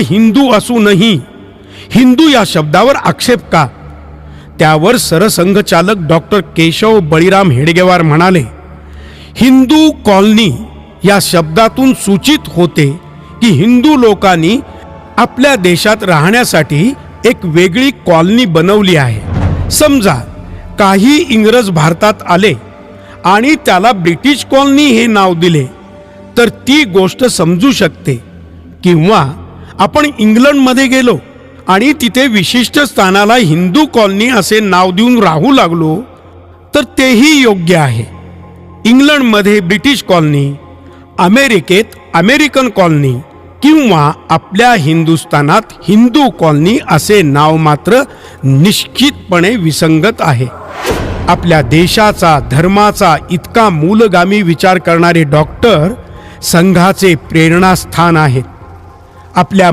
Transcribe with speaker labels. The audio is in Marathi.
Speaker 1: हिंदू असूनही हिंदू या शब्दावर आक्षेप का? त्यावर सरसंघचालक डॉक्टर केशव बळीराम हेडगेवार म्हणाले हिंदू कॉलनी या शब्दातून सूचित होते की हिंदू लोकांनी आपल्या देशात राहण्यासाठी एक वेगळी कॉलनी बनवली आहे. समजा काही इंग्रज भारतात आले आणि त्याला ब्रिटिश कॉलनी हे नाव दिले तर ती गोष्ट समजू शकते किंवा आपण इंग्लंडमध्ये गेलो आणि तिथे विशिष्ट स्थानाला हिंदू कॉलनी असे नाव देऊन राहू लागलो तर तेही योग्य आहे. इंग्लंडमध्ये ब्रिटिश कॉलनी अमेरिकेत अमेरिकन कॉलनी किंवा आपल्या हिंदुस्थानात हिंदू कॉलनी असे नाव मात्र निश्चितपणे विसंगत आहे. आपल्या देशाचा धर्माचा इतका मूलगामी विचार करणारे डॉक्टर संघाचे प्रेरणास्थान आहेत. आपल्या